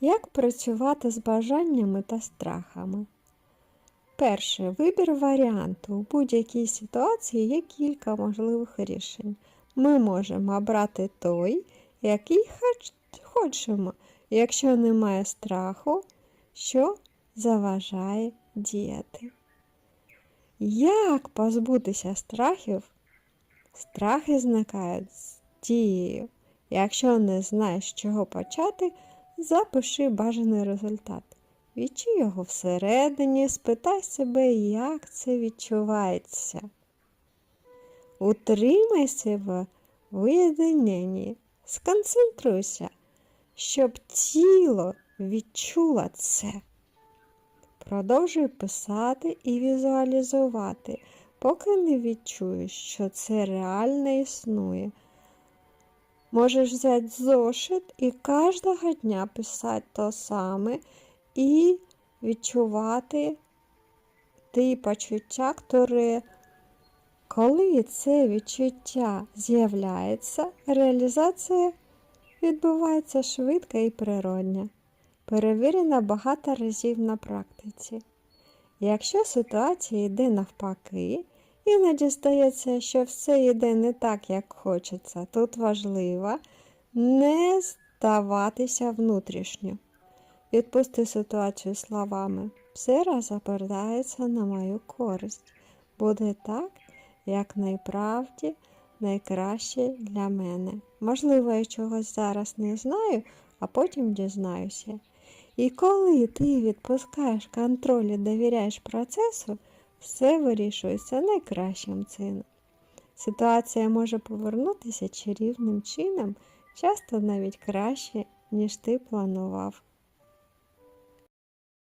Як працювати з бажаннями та страхами? Перше. Вибір варіанту. У будь-якій ситуації є кілька можливих рішень. Ми можемо обрати той, який хоч- хочемо, якщо немає страху, що заважає діяти. Як позбутися страхів? Страхи зникають з дією. Якщо не знаєш, з чого почати, запиши бажаний результат. Відчуй його всередині, спитай себе, як це відчувається. Утримайся в виєднанні, сконцентруйся, щоб тіло відчуло це. Продовжуй писати і візуалізувати, поки не відчуєш, що це реально існує. Можеш взяти зошит і кожного дня писати то саме і відчувати ті почуття, які, коли це відчуття з'являється, реалізація відбувається швидко і природня, перевірена багато разів на практиці. Якщо ситуація йде навпаки, іноді здається, що все йде не так, як хочеться, тут важливо не здаватися внутрішньо. Відпусти ситуацію словами. Все розповідається на мою користь. Буде так, як найправді найкраще для мене. Можливо, я чогось зараз не знаю, а потім дізнаюся. І коли ти відпускаєш контроль і довіряєш процесу, все вирішується найкращим чином. Ситуація може повернутися чарівним чином, часто навіть краще, ніж ти планував.